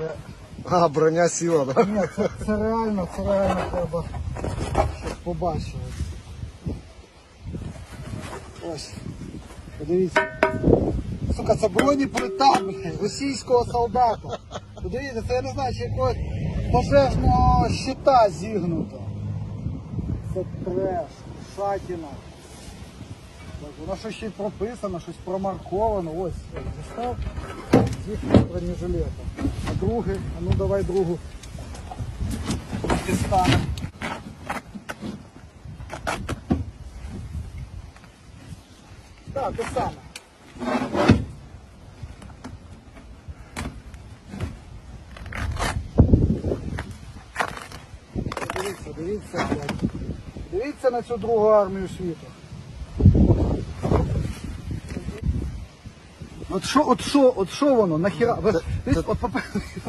Це, А, броня сіла, да? ні, це, це реально, це реально треба, щоб побачили. Ось, подивіться. Сука, це бронеплита, блядь, російського солдата. Подивіться, це я не знаю, чи якогось пожежного щита зігнуто. Це треш, шатіна. Так, Воно щось ще й прописано, щось промарковано. Ось, дістав з їхнього другий, а ну давай другу дістанемо. Так, те саме. Дивіться, дивіться. Дивіться на цю другу армію світу. От що, от що, от що воно, нахіра? Ви- ви- от, по-